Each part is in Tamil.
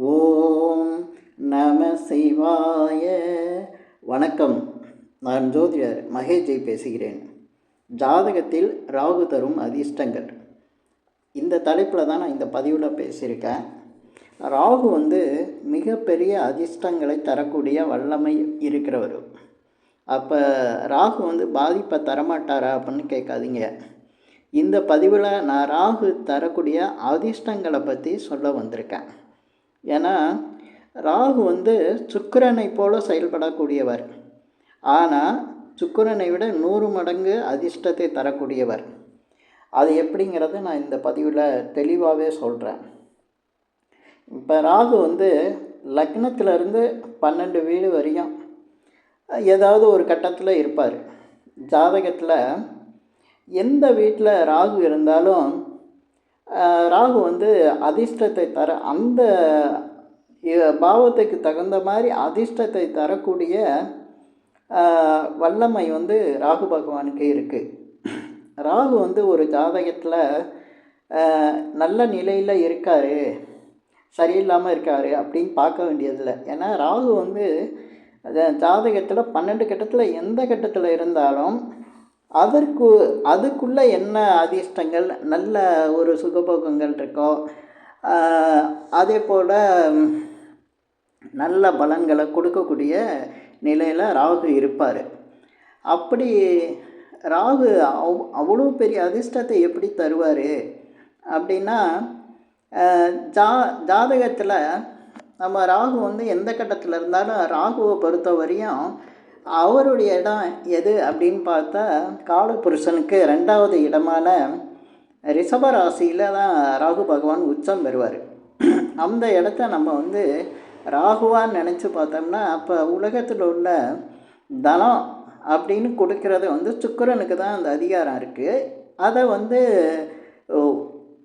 ஓம் நம சிவாய. வணக்கம். நான் ஜோதிடர் மகேஜை பேசுகிறேன். ஜாதகத்தில் ராகு தரும் அதிர்ஷ்டங்கள். இந்த தலைப்பில் தான் நான் இந்த பதிவில் பேசியிருக்கேன். ராகு வந்து மிகப்பெரிய அதிர்ஷ்டங்களை தரக்கூடிய வல்லமை இருக்கிறவர். அப்போ ராகு வந்து பாதிப்பை தரமாட்டாரா அப்படின்னு கேட்காதீங்க. இந்த பதிவில் நான் ராகு தரக்கூடிய அதிர்ஷ்டங்களை பற்றி சொல்ல வந்திருக்கேன். ஏன்னா ராகு வந்து சுக்கிரனை போல செயல்படக்கூடியவர். ஆனால் சுக்கிரனை விட நூறு மடங்கு அதிர்ஷ்டத்தை தரக்கூடியவர். அது எப்படிங்கிறத நான் இந்த பதிவில் தெளிவாகவே சொல்கிறேன் இப்போ ராகு வந்து லக்னத்திலேருந்து பன்னெண்டு வீடு வரையும் ஏதாவது ஒரு கட்டத்தில் இருப்பார். ஜாதகத்தில் எந்த வீட்டில் ராகு இருந்தாலும் ராகு வந்து அதிர்ஷ்டத்தை தர அந்த பாவத்துக்கு தகுந்த மாதிரி அதிர்ஷ்டத்தை தரக்கூடிய வல்லமை வந்து ராகு பகவானுக்கு இருக்குது ராகு வந்து ஒரு ஜாதகத்தில் நல்ல நிலையில் இருக்கார் சரியில்லாமல் இருக்கார் அப்படின்னு பார்க்க வேண்டியதில்லை. ஏன்னா ராகு வந்து ஜாதகத்தில் பன்னெண்டு கட்டத்தில் எந்த கட்டத்தில் இருந்தாலும் அதற்கு அதுக்குள்ளே என்ன அதிர்ஷ்டங்கள் நல்ல ஒரு சுகபோகங்கள் இருக்கோ அதே போல் நல்ல பலன்களை கொடுக்கக்கூடிய நிலையில் ராகு இருப்பார். அப்படி ராகு அவ் அவ்வளோ பெரிய அதிர்ஷ்டத்தை எப்படி தருவார்? அப்படின்னா ஜா ஜாதகத்தில் நம்ம ராகு வந்து எந்த கட்டத்தில் இருந்தாலும் ராகுவை பொறுத்த வரையும் அவருடைய இடம் எது அப்படின்னு பார்த்தா காலபுருஷனுக்கு ரெண்டாவது இடமான ரிஷபராசியில் தான் ராகு பகவான் உச்சம் பெறுவார். அந்த இடத்த நம்ம வந்து ராகுவான்னு நினச்சி பார்த்தோம்னா அப்போ உலகத்தில் உள்ள தனம் அப்படின்னு கொடுக்கறது வந்து சுக்கரனுக்கு தான் அந்த அதிகாரம் இருக்குது அதை வந்து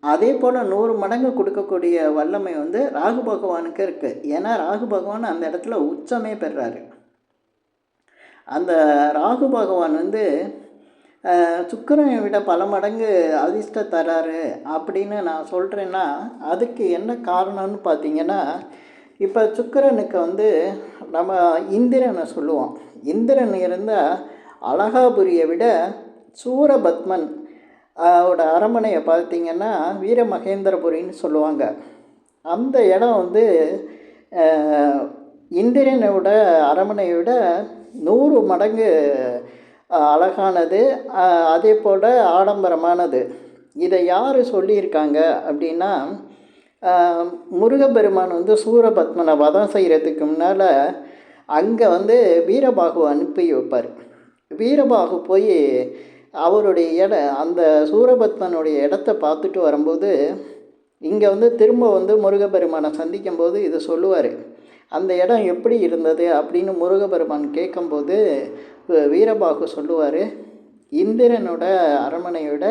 அதே போல் நூறு மடங்கு கொடுக்கக்கூடிய வல்லமை வந்து ராகு பகவானுக்கு இருக்குது ஏன்னா ராகு பகவான் அந்த இடத்துல உச்சமே பெறுறாரு அந்த ராகு பகவான் வந்து சுக்கரனை விட பல மடங்கு அதிர்ஷ்ட தராரு அப்படின்னு நான் சொல்கிறேன்னா அதுக்கு என்ன காரணம்னு பார்த்தீங்கன்னா இப்போ சுக்கரனுக்கு வந்து நம்ம இந்திரனை சொல்லுவோம். இந்திரன் இருந்தால் அழகாபுரியை விட சூரபத்மன் ஓட அரண்மனையை பார்த்தீங்கன்னா வீர மகேந்திரபுரின்னு சொல்லுவாங்க. அந்த இடம் வந்து இந்திரனோட அரண்மனையை விட நூறு மடங்கு அழகானது அதே போல் ஆடம்பரமானது. இதை யார் சொல்லியிருக்காங்க அப்படின்னா முருகப்பெருமான் வந்து சூரபத்மனை வதம் செய்கிறதுக்கு முன்னால் அங்கே வந்து வீரபாகு அனுப்பி வைப்பார். வீரபாகு போய் அவருடைய இட அந்த சூரபத்மனுடைய இடத்த பார்த்துட்டு வரும்போது இங்கே வந்து திரும்ப வந்து முருகப்பெருமானை சந்திக்கும் போது இதை சொல்லுவார். அந்த இடம் எப்படி இருந்தது அப்படின்னு முருகபெருமான் கேட்கும்போது வீரபாகு சொல்லுவார் இந்திரனோட அரண்மனையோட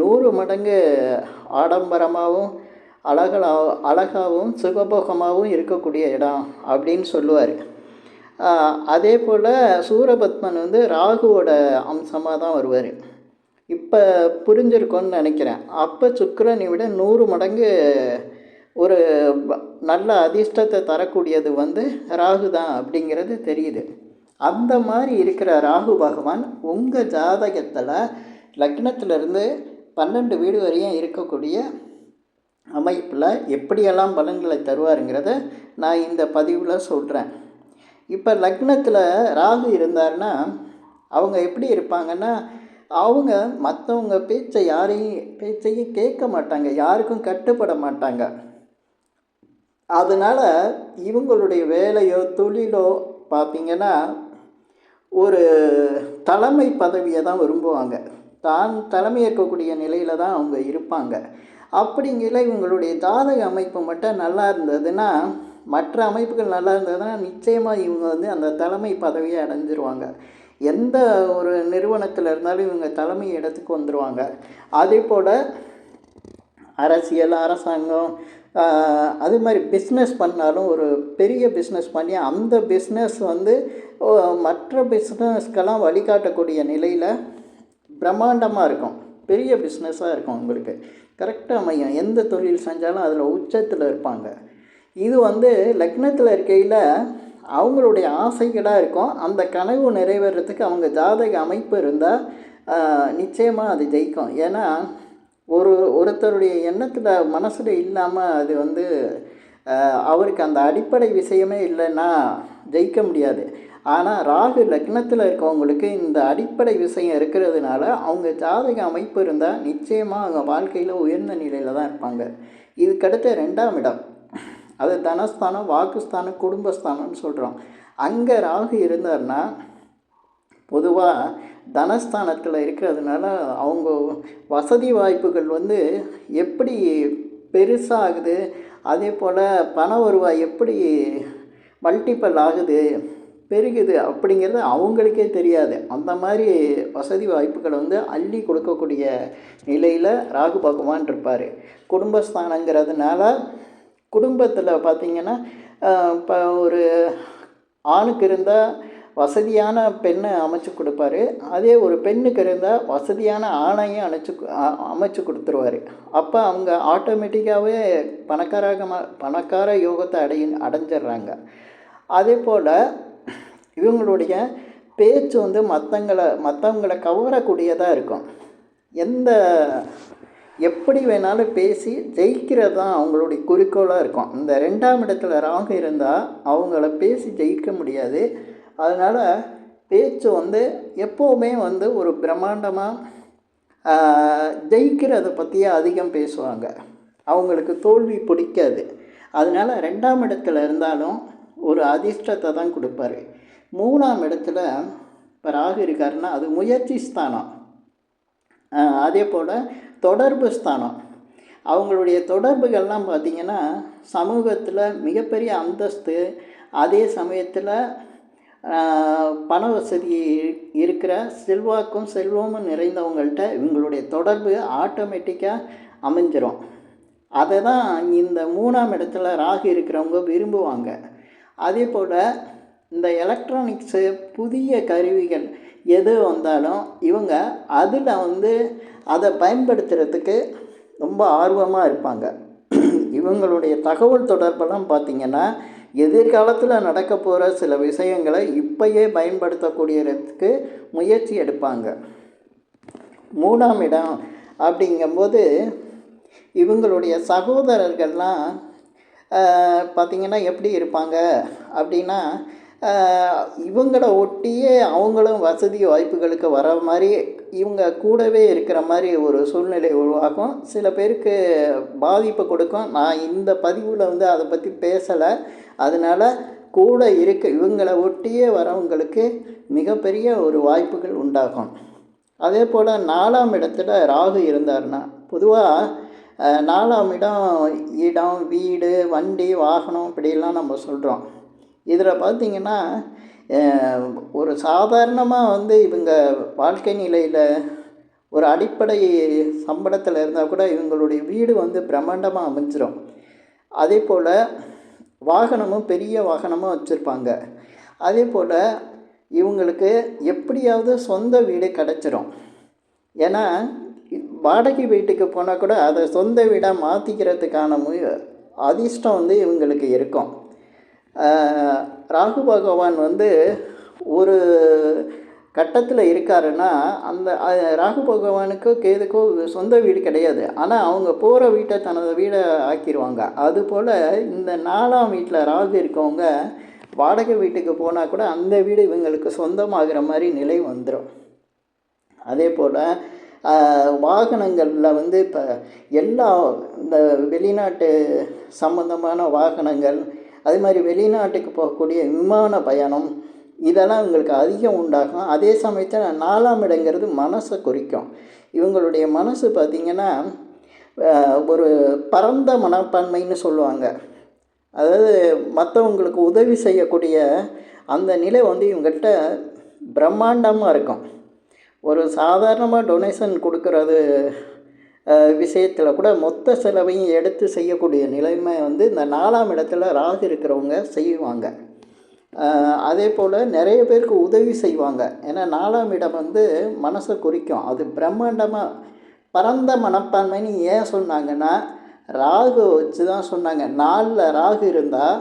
நூறு மடங்கு ஆடம்பரமாகவும் அழகலா அழகாகவும் சுகபோகமாகவும் இருக்கக்கூடிய இடம் அப்படின்னு சொல்லுவார். அதே போல் சூரபத்மன் வந்து ராகுவோட அம்சமாக தான் வருவார். இப்போ புரிஞ்சிருக்கோன்னு நினைக்கிறேன். அப்போ சுக்கரனை விட நூறு மடங்கு ஒரு நல்ல அதிர்ஷ்டத்தை தரக்கூடியது வந்து ராகு தான் அப்படிங்கிறது தெரியுது. அந்த மாதிரி இருக்கிற ராகு பகவான் உங்கள் ஜாதகத்தில் லக்னத்திலிருந்து பன்னெண்டு வீடு வரையும் இருக்கக்கூடிய அமைப்பில் எப்படியெல்லாம் பலன்களை தருவாருங்கிறத நான் இந்த பதிவில் சொல்கிறேன் இப்போ லக்னத்தில் ராகு இருந்தார்னா அவங்க எப்படி இருப்பாங்கன்னா அவங்க மற்றவங்க பேச்சை யாரையும் பேச்சையும் கேட்க மாட்டாங்க யாருக்கும் கட்டுப்பட மாட்டாங்க. அதனால் இவங்களுடைய வேலையோ தொழிலோ பார்த்திங்கன்னா ஒரு தலைமை பதவியை தான் விரும்புவாங்க. தான் தலைமை ஏற்கக்கூடிய நிலையில் தான் அவங்க இருப்பாங்க. அப்படிங்கிற இவங்களுடைய ஜாதக அமைப்பு மட்டும் நல்லா இருந்ததுன்னா மற்ற அமைப்புகள் நல்லா இருந்ததுன்னா நிச்சயமாக இவங்க வந்து அந்த தலைமை பதவியை அடைஞ்சிருவாங்க. எந்த ஒரு நிறுவனத்தில் இருந்தாலும் இவங்க தலைமை இடத்துக்கு வந்துடுவாங்க அதே போல் அரசியல் அரசாங்கம் அது மாதிரி பிஸ்னஸ் பண்ணாலும் ஒரு பெரிய பிஸ்னஸ் பண்ணி அந்த பிஸ்னஸ் வந்து மற்ற பிஸ்னஸ்க்கெல்லாம் வழிகாட்டக்கூடிய நிலையில் பிரம்மாண்டமாக இருக்கும். பெரிய பிஸ்னஸாக இருக்கும் உங்களுக்கு. கரெக்டாக அமையும். எந்த தொழில் செஞ்சாலும் அதில் உச்சத்தில் இருப்பாங்க. இது வந்து லக்னத்தில் இருக்கையில் அவங்களுடைய ஆசைகளாக இருக்கும். அந்த கனவு நிறைவேறதுக்கு அவங்க ஜாதக அமைப்பு இருந்தால் நிச்சயமாக அது ஜெயிக்கும். ஏன்னா ஒரு ஒருத்தருடைய எண்ணத்தில் மனசில் இல்லாமல் அது வந்து அவருக்கு அந்த அடிப்படை விஷயமே இல்லைன்னா ஜெயிக்க முடியாது. ஆனால் ராகு லக்னத்தில் இருக்கவங்களுக்கு இந்த அடிப்படை விஷயம் இருக்கிறதுனால அவங்க ஜாதக அமைப்பு இருந்தால் நிச்சயமாக அவங்க வாழ்க்கையில் உயர்ந்த நிலையில் தான் இருப்பாங்க. இதுக்கடுத்த ரெண்டாம் இடம். அது தனஸ்தானம் வாக்குஸ்தானம் குடும்பஸ்தானம்னு சொல்கிறோம் அங்கே ராகு இருந்தார்னா பொதுவாக தனஸ்தானத்தில் இருக்கிறதுனால அவங்க வசதி வாய்ப்புகள் வந்து எப்படி பெருசாகுது அதே போல் பண வருவாய் எப்படி மல்டிப்பல் ஆகுது பெருகுது அப்படிங்கிறது அவங்களுக்கே தெரியாது. அந்த மாதிரி வசதி வாய்ப்புகளை வந்து அள்ளி கொடுக்கக்கூடிய நிலையில் ராகு பகவான் இருப்பார். குடும்பஸ்தானங்கிறதுனால குடும்பத்தில் பார்த்திங்கன்னா இப்போ ஒரு ஆணுக்கு இருந்தால் வசதியான பெண்ணை அமைச்சு கொடுப்பாரு. அதே ஒரு பெண்ணுக்கு இருந்தால் வசதியான ஆணையும் அணைச்சு அமைச்சு கொடுத்துருவாரு. அப்போ அவங்க ஆட்டோமேட்டிக்காகவே பணக்காரக பணக்கார யோகத்தை அடை அடைஞ்சிடுறாங்க அதே போல் இவங்களுடைய பேச்சு வந்து மற்றவங்களை மற்றவங்களை கவரக்கூடியதாக இருக்கும். எந்த எப்படி வேணாலும் பேசி ஜெயிக்கிறது தான் அவங்களுடைய குறிக்கோளாக இருக்கும். இந்த ரெண்டாம் இடத்துல ராகு இருந்தால் அவங்கள பேசி ஜெயிக்க முடியாது. அதனால் பேச்சு வந்து எப்போவுமே வந்து ஒரு பிரம்மாண்டமாக ஜெயிக்கிறத பற்றியே அதிகம் பேசுவாங்க. அவங்களுக்கு தோல்வி பிடிக்காது. அதனால் ரெண்டாம் இடத்துல இருந்தாலும் ஒரு அதிர்ஷ்டத்தை தான் கொடுப்பாரு. மூணாம் இடத்துல இப்போ ராகு இருக்காருன்னா அது முயற்சி ஸ்தானம். அதே போல் தொடர்பு ஸ்தானம். அவங்களுடைய தொடர்புகள்லாம் பார்த்திங்கன்னா சமூகத்தில் மிகப்பெரிய அந்தஸ்து அதே சமயத்தில் பண வசதி இருக்கிற செல்வாக்கும் செல்வமும் நிறைந்தவங்கள்ட்ட இவங்களுடைய தொடர்பு ஆட்டோமேட்டிக்காக அமைஞ்சிரும். அதை தான் இந்த மூணாம் இடத்துல ராகு இருக்கிறவங்க விரும்புவாங்க. அதே போல் இந்த எலக்ட்ரானிக்ஸு புதிய கருவிகள் எது வந்தாலும் இவங்க அதில் வந்து அதை பயன்படுத்துகிறதுக்கு ரொம்ப ஆர்வமாக இருப்பாங்க. இவங்களுடைய தகவல் தொடர்பெல்லாம் பார்த்திங்கன்னா எதிர்காலத்தில் நடக்க போகிற சில விஷயங்களை இப்பயே பயன்படுத்தக்கூடியதுக்கு முயற்சி எடுப்பாங்க. மூணாம் இடம் அப்படிங்கும்போது இவங்களுடைய சகோதரர்கள்லாம் பார்த்திங்கன்னா எப்படி இருப்பாங்க அப்படின்னா இவங்கள இவங்களை ஒட்டியே அவங்களும் வசதி வாய்ப்புகளுக்கு வர மாதிரி இவங்க கூடவே இருக்கிற மாதிரி ஒரு சூழ்நிலை உருவாகும். சில பேருக்கு பாதிப்பு கொடுக்கும். நான் இந்த பதிவில் வந்து அதை பற்றி பேசலை. அதனால் கூட இருக்க இவங்களை ஒட்டியே வரவங்களுக்கு மிகப்பெரிய ஒரு வாய்ப்புகள் உண்டாகும். அதே போல் நாலாம் இடத்துல ராகு இருந்தாருன்னா பொதுவாக நாலாம் இடம் இடம் வீடு வண்டி வாகனம் இப்படிலாம் நம்ம சொல்கிறோம் இதில் பார்த்திங்கன்னா ஒரு சாதாரணமாக வந்து இவங்க வாழ்க்கை நிலையில் ஒரு அடிப்படை சம்பளத்தில் இருந்தால் கூட இவங்களுடைய வீடு வந்து பிரம்மாண்டமாக அமைஞ்சிரும். அதே போல் வாகனமும் பெரிய வாகனமும் வச்சுருப்பாங்க. அதே போல் இவங்களுக்கு எப்படியாவது சொந்த வீடு கிடச்சிரும். ஏன்னா வாடகை வீட்டுக்கு போனால் கூட அதை சொந்த வீடாக மாற்றிக்கிறதுக்கான மு அதிர்ஷ்டம் வந்து இவங்களுக்கு இருக்கும். ராகு பகவான் வந்து ஒரு கட்டத்தில் இருக்காருன்னா அந்த ராகு பகவானுக்கோ கேதுக்கோ சொந்த வீடு கிடையாது. ஆனால் அவங்க போகிற வீட்டை தனது வீடை ஆக்கிடுவாங்க அதுபோல் இந்த நாலாம் வீட்டில் ராகு இருக்கவங்க வாடகை வீட்டுக்கு போனால் கூட அந்த வீடு இவங்களுக்கு சொந்தமாகிற மாதிரி நிலை வந்துடும் அதே போல் வாகனங்களில் வந்து இப்போ எல்லா இந்த வெளிநாட்டு சம்மந்தமான வாகனங்கள் அதே மாதிரி வெளிநாட்டுக்கு போகக்கூடிய விமான பயணம் இதெல்லாம் இவங்களுக்கு அதிகம் உண்டாகும். அதே சமயத்தில் நாலாம் இடங்கிறது மனசை குறிக்கும். இவங்களுடைய மனசு பார்த்திங்கன்னா ஒரு பரந்த மனப்பான்மைன்னு சொல்லுவாங்க. அதாவது மற்றவங்களுக்கு உதவி செய்யக்கூடிய அந்த நிலை வந்து இவங்ககிட்ட பிரம்மாண்டமாக இருக்கும். ஒரு சாதாரணமாக டொனேஷன் கொடுக்கறது விஷயத்தில் கூட மொத்த செலவையும் எடுத்து செய்யக்கூடிய நிலைமை வந்து இந்த நாலாம் இடத்துல ராகு இருக்கிறவங்க செய்வாங்க. அதே போல் நிறைய பேருக்கு உதவி செய்வாங்க. ஏன்னா நாலாம் இடம் வந்து மனசை குறிக்கும். அது பிரம்மாண்டமாக பரந்த மனப்பான்மைன்னு ஏன் சொன்னாங்கன்னா ராகு வச்சு தான் சொன்னாங்க. நாலில் ராகு இருந்தால்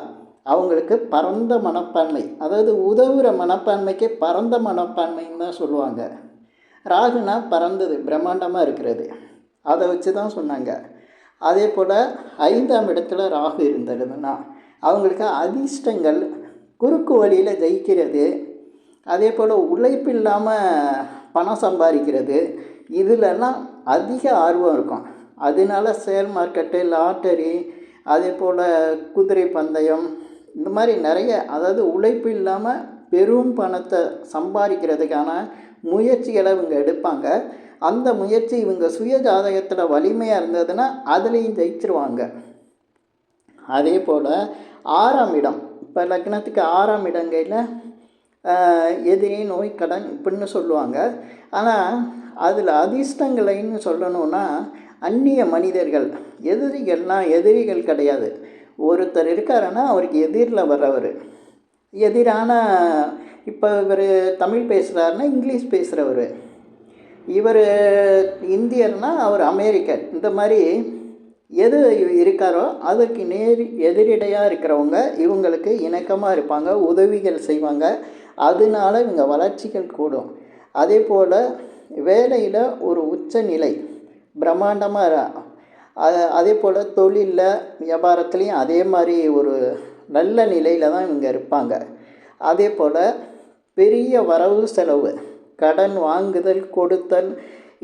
அவங்களுக்கு பரந்த மனப்பான்மை. அதாவது உதவுகிற மனப்பான்மைக்கே பரந்த மனப்பான்மைன்னு தான் சொல்லுவாங்க. ராகுனா பறந்தது பிரம்மாண்டமாக இருக்கிறது. அதை வச்சு தான் சொன்னாங்க. அதே போல் ஐந்தாம் இடத்துல ராகு இருந்ததுன்னா அவங்களுக்கு அதிர்ஷ்டங்கள் குறுக்கு வழியில் ஜெயிக்கிறது அதே போல் உழைப்பு இல்லாமல் பணம் சம்பாதிக்கிறது இதிலெல்லாம் அதிக ஆர்வம் இருக்கும். அதனால ஷேர் மார்க்கெட்டு லாட்டரி அதே போல் குதிரை பந்தயம் இந்த மாதிரி நிறைய அதாவது உழைப்பு இல்லாமல் பெரும் பணத்தை சம்பாதிக்கிறதுக்கான முயற்சிகளை இவங்க எடுப்பாங்க. அந்த முயற்சி இவங்க சுய ஜாதகத்தில் வலிமையாக இருந்ததுன்னா அதுலேயும் ஜெயிச்சிருவாங்க. அதே போல் ஆறாம் இடம். இப்போ லக்னத்துக்கு ஆறாம் இடங்கையில் எதிரி நோய் கடன் இப்படின்னு சொல்லுவாங்க. ஆனால் அதில் அதிர்ஷ்டங்களைன்னு சொல்லணும்னா அந்நிய மனிதர்கள் எதிரிகள்லாம் எதிரிகள் கிடையாது. ஒருத்தர் இருக்காருன்னா அவருக்கு எதிரில் வர்றவர். எதிரான இப்போ இவர் தமிழ் பேசுகிறாருன்னா இங்கிலீஷ் பேசுகிறவர் இவர் இந்தியர்னா அவர் அமெரிக்கர் இந்த மாதிரி எது இருக்காரோ அதற்கு நேர் எதிரிடையாக இருக்கிறவங்க இவங்களுக்கு இணக்கமாக இருப்பாங்க உதவிகள் செய்வாங்க. அதனால இவங்க வளர்ச்சிகள் கூடும். அதே போல் வேலையில் ஒரு உச்ச நிலை பிரம்மாண்டமாக அதே போல் தொழிலில் வியாபாரத்துலேயும் அதே மாதிரி ஒரு நல்ல நிலையில் தான் இவங்க இருப்பாங்க. அதே போல் பெரிய வரவு செலவு கடன் வாங்குதல் கொடுத்தல்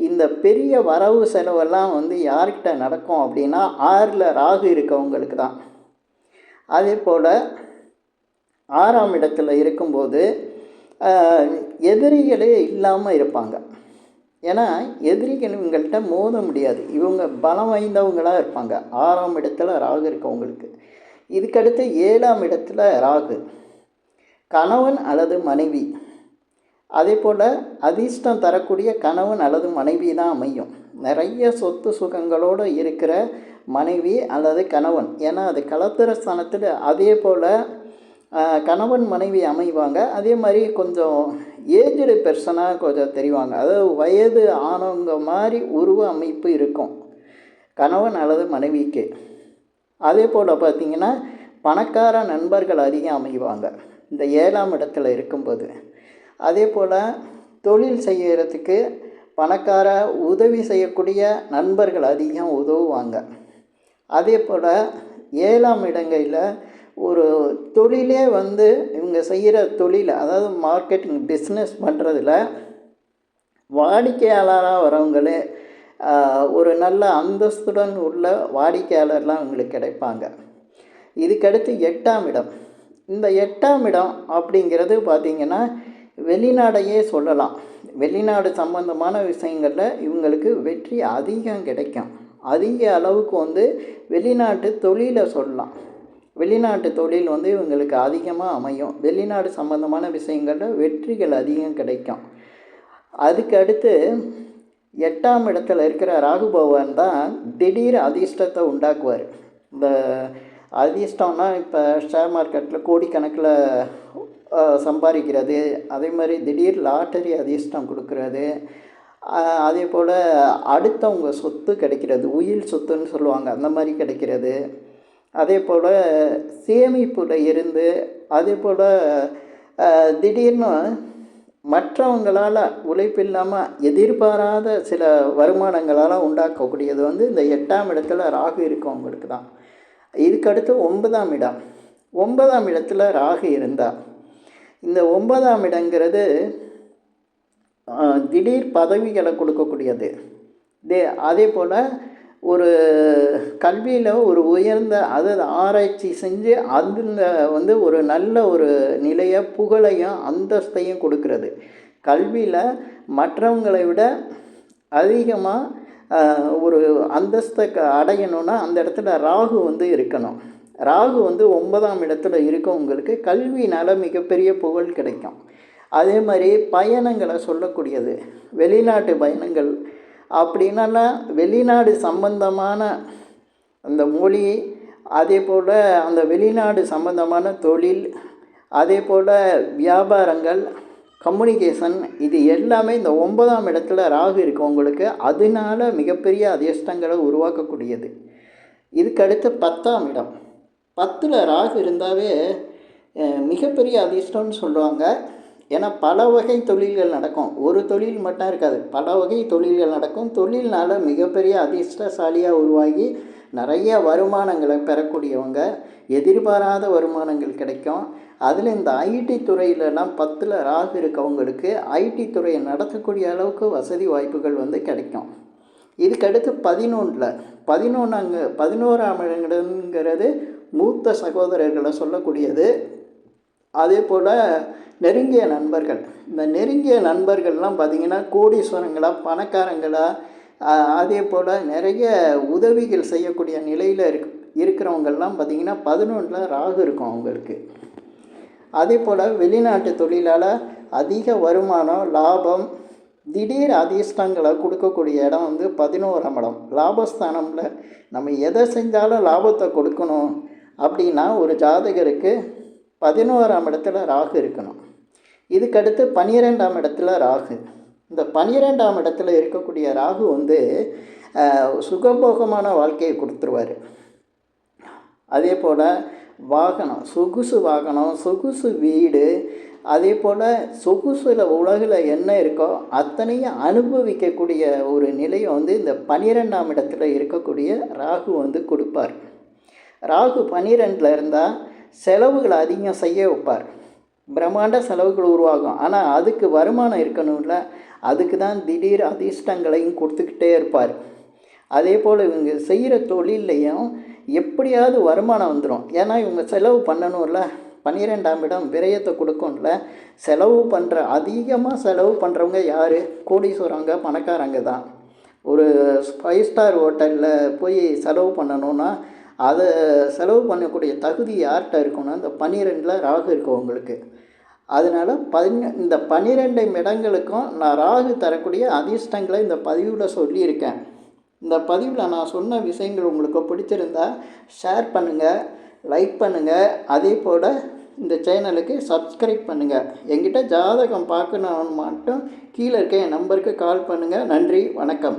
இந்த பெரிய வரவு செலவெல்லாம் வந்து யார்கிட்ட நடக்கும் அப்படின்னா ஆறில் ராகு இருக்கவங்களுக்கு தான். அதே போல் ஆறாம் இடத்துல இருக்கும்போது எதிரிகளே இல்லாமல் இருப்பாங்க. ஏன்னா எதிரிகள் இவங்கள்ட்ட மோத முடியாது. இவங்க பலம் வாய்ந்தவங்களாக இருப்பாங்க. ஆறாம் இடத்துல ராகு இருக்கவங்களுக்கு. இதுக்கடுத்து ஏழாம் இடத்துல ராகு. கணவன் அல்லது மனைவி. அதே போல் அதிர்ஷ்டம் தரக்கூடிய கணவன் அல்லது மனைவி தான் அமையும். நிறைய சொத்து சுகங்களோடு இருக்கிற மனைவி அல்லது கணவன். ஏன்னா அது கலத்திர ஸ்தானத்தில் அதே போல் கணவன் மனைவி அமைவாங்க. அதே மாதிரி கொஞ்சம் ஏஜ்டு பெர்சனாக கொஞ்சம் தெரிவாங்க. அதாவது வயது ஆனவங்க மாதிரி உருவ அமைப்பு இருக்கும். கணவன் அல்லது மனைவிக்கு. அதே போல் பார்த்திங்கன்னா பணக்கார நண்பர்கள் அதிகம் அமைவாங்க. இந்த ஏழாம் இடத்துல இருக்கும்போது. அதே போல் தொழில் செய்கிறதுக்கு பணக்கார உதவி செய்யக்கூடிய நண்பர்கள் அதிகம் உதவுவாங்க. அதே போல் ஏழாம் இடங்களில் ஒரு தொழிலே வந்து இவங்க செய்கிற தொழில் அதாவது மார்க்கெட்டிங் பிஸ்னஸ் பண்ணுறதுல வாடிக்கையாளராக வரவங்களே ஒரு நல்ல அந்தஸ்துடன் உள்ள வாடிக்கையாளர்லாம் அவங்களுக்கு கிடைப்பாங்க. இதுக்கடுத்து எட்டாம் இடம். இந்த எட்டாம் இடம் அப்படிங்கிறது பார்த்திங்கன்னா வெளிநாடையே சொல்லலாம். வெளிநாடு சம்பந்தமான விஷயங்களில் இவங்களுக்கு வெற்றி அதிகம் கிடைக்கும். அதிக அளவுக்கு வந்து வெளிநாட்டு தொழிலை சொல்லலாம். வெளிநாட்டு தொழில் வந்து இவங்களுக்கு அதிகமாக அமையும். வெளிநாடு சம்மந்தமான விஷயங்களில் வெற்றிகள் அதிகம் கிடைக்கும். அதுக்கு அடுத்து எட்டாம் இடத்துல இருக்கிற ராகு பகவான் தான் திடீர் அதிர்ஷ்டத்தை உண்டாக்குவார். இந்த அதிர்ஷ்டம்னா இப்போ ஷேர் மார்க்கெட்டில் கோடிக்கணக்கில் சம்பாதிக்கிறது. அதே மாதிரி திடீர் லாட்டரி அதிர்ஷ்டம் கொடுக்குறது. அதே போல் அடுத்தவங்க சொத்து கிடைக்கிறது. உயில் சொத்துன்னு சொல்லுவாங்க. அந்த மாதிரி கிடைக்கிறது. அதே போல் சேமிப்பில் இருந்து அதே போல் திடீர்னு மற்றவங்களால் உழைப்பில்லாமல் எதிர்பாராத சில வருமானங்களால் உண்டாக்கக்கூடியது வந்து இந்த எட்டாம் இடத்துல ராகு இருக்கவங்களுக்கு தான் இதுக்கடுத்து ஒன்பதாம் இடம். ஒன்பதாம் இடத்துல ராகு இருந்தால் இந்த ஒன்பதாம் இடங்கிறது திடீர் பதவிகளை கொடுக்கக்கூடியது. தே அதே போல் ஒரு கல்வியில் ஒரு உயர்ந்த அதாவது ஆராய்ச்சி செஞ்சு அதில் வந்து ஒரு நல்ல ஒரு நிலையை புகழையும் அந்தஸ்தையும் கொடுக்கறது. கல்வியில் மற்றவங்களை விட அதிகமாக ஒரு அந்தஸ்தை அடையணும்னா அந்த இடத்துல ராகு வந்து இருக்கணும். ராகு வந்து ஒன்பதாம் இடத்துல இருக்கவங்களுக்கு கல்வினால் மிகப்பெரிய புகழ் கிடைக்கும். அதே மாதிரி பயணங்களை சொல்லக்கூடியது. வெளிநாட்டு பயணங்கள் அப்படின்னா வெளிநாடு சம்பந்தமான அந்த மொழி அதே போல் அந்த வெளிநாடு சம்பந்தமான தொழில் அதே போல் வியாபாரங்கள் கம்யூனிகேஷன் இது எல்லாமே இந்த ஒன்பதாம் இடத்துல ராகு இருக்கவங்களுக்கு அதனால மிகப்பெரிய அதிர்ஷ்டங்களை உருவாக்கக்கூடியது. இதுக்கடுத்து பத்தாம் இடம். பத்தில் ராகு இருந்தாவே மிகப்பெரிய அதிர்ஷ்டம்னு சொல்லுவாங்க ஏன்னா பல வகை தொழில்கள் நடக்கும். ஒரு தொழில் மட்டும் இருக்காது. பல வகை தொழில்கள் நடக்கும். தொழில்னால் மிகப்பெரிய அதிர்ஷ்டசாலியாக உருவாகி நிறைய வருமானங்களை பெறக்கூடியவங்க எதிர்பாராத வருமானங்கள் கிடைக்கும். அதில் இந்த ஐடி துறையிலலாம் பத்தில் ராகு இருக்கவங்களுக்கு ஐடி துறையை நடத்தக்கூடிய அளவுக்கு வசதி வாய்ப்புகள் வந்து கிடைக்கும். இதுக்கடுத்து பதினொன்றில் பதினொன்றாங்க பதினோராம் இடங்கிறது மூத்த சகோதரர்களை சொல்லக்கூடியது. அதே போல் நெருங்கிய நண்பர்கள். இந்த நெருங்கிய நண்பர்கள்லாம் பார்த்திங்கன்னா கோடீஸ்வரங்களா பணக்காரங்களாக அதே போல் நிறைய உதவிகள் செய்யக்கூடிய நிலையில் இருக் இருக்கிறவங்கள்லாம் பார்த்திங்கன்னா பதினொன்றில் ராகு இருக்கும் அவங்களுக்கு. அதே போல் வெளிநாட்டு தொழிலால் அதிக வருமானம் லாபம் திடீர் அதிர்ஷ்டங்களை கொடுக்கக்கூடிய இடம் வந்து பதினோராம் இடம். லாபஸ்தானம்ல நம்ம எதை செஞ்சாலும் லாபத்தை கொடுக்கணும். அப்படின்னா ஒரு ஜாதகருக்கு பதினோராம் இடத்துல ராகு இருக்கணும். இதுக்கடுத்து பன்னிரெண்டாம் இடத்துல ராகு. இந்த பன்னிரெண்டாம் இடத்துல இருக்கக்கூடிய ராகு வந்து சுகபோகமான வாழ்க்கையை கொடுத்துருவார். அதே போல் வாகனம் சொகுசு வாகனம் சொகுசு வீடு அதே போல் சொகுசில் உலகில் என்ன இருக்கோ அத்தனையும் அனுபவிக்கக்கூடிய ஒரு நிலையை வந்து இந்த பன்னிரெண்டாம் இடத்துல இருக்கக்கூடிய ராகு வந்து கொடுப்பார். ராகு பன்னிரெண்டில் இருந்தால் செலவுகளை அதிகம் செய்ய வைப்பார். பிரம்மாண்ட செலவுகள் உருவாகும். ஆனால் அதுக்கு வருமானம் இருக்கணும்ல அதுக்கு தான் திடீர் அதிர்ஷ்டங்களையும் கொடுத்துக்கிட்டே இருப்பார். அதே போல் இவங்க செய்கிற தொழில்லையும் எப்படியாவது வருமானம் வந்துடும் ஏன்னா இவங்க செலவு பண்ணணும்ல பன்னிரெண்டாம் இடம் விரயத்தை கொடுக்கும்ல செலவு பண்ணுற அதிகமாக செலவு பண்ணுறவங்க யார்? கோடீஸ்வரங்க பணக்காரங்க தான். ஒரு ஃபைவ் ஸ்டார் ஹோட்டலில் போய் செலவு பண்ணணும்னா அதை செலவு பண்ணக்கூடிய தகுதி யார்கிட்ட இருக்குன்னா இந்த பன்னிரெண்டில் ராகு இருக்கும் உங்களுக்கு. அதனால் பதின இந்த பன்னிரெண்டு இடங்களுக்கும் நான் ராகு தரக்கூடிய அதிர்ஷ்டங்களை இந்த பதிவில் சொல்லியிருக்கேன். இந்த பதிவில் நான் சொன்ன விஷயங்கள் உங்களுக்கு பிடிச்சிருந்தா ஷேர் பண்ணுங்கள் லைக் பண்ணுங்கள் அதே போல் இந்த சேனலுக்கு சப்ஸ்கிரைப் பண்ணுங்கள் என்கிட்ட ஜாதகம் பார்க்கணும் மட்டும் கீழே இருக்க என் நம்பருக்கு கால் பண்ணுங்கள் நன்றி வணக்கம்.